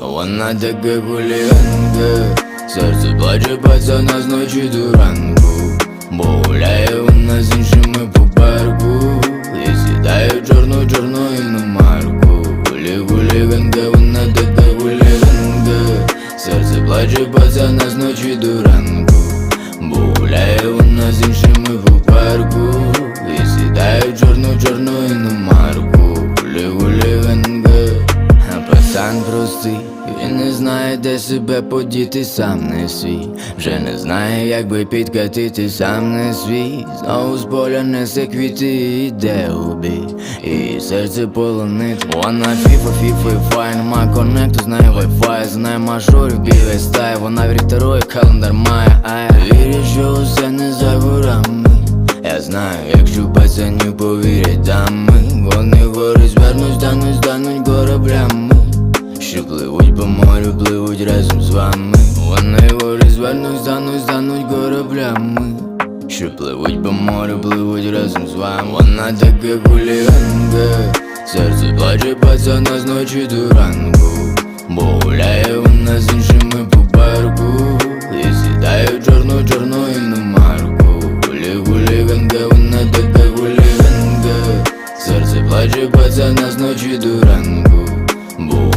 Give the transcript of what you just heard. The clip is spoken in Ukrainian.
Вона така хуліганка Серце плаче пацана з ночі до ранку. Бо гуляє вона з іншими по парку. І сідає чорну чорну іномарку Хулі хуліганка, вона така хуліганка Серце плаче пацана з ночі до ранку пацан він не знає, де себе подіти, сам не свій. Вже не знає, як би підкатити, сам не свій. Знову з поля несе квіти і йде. І серце полонить. Вона фіфа, фіфа і фай, нема коннекту, знає вайфай, знає мажорів, білий стай. Вона вірить второй, календар має, ай. Вірить, що усе не за горами. Я знаю, якщо пацанів повірять дами пливуть разом з вами. Вони гори звернуть, стануть, стануть кораблями. Що пливуть по морю, пливуть разом з вами. Вона така хуліганка. Серце плаче пацана з ночі до ранку. Бо гуляє вона з іншими по парку. І сідає в чорну чорну іномарку Гулі хуліганка, вона така хуліганка. Серце плаче пацана з ночі до ранку. Бо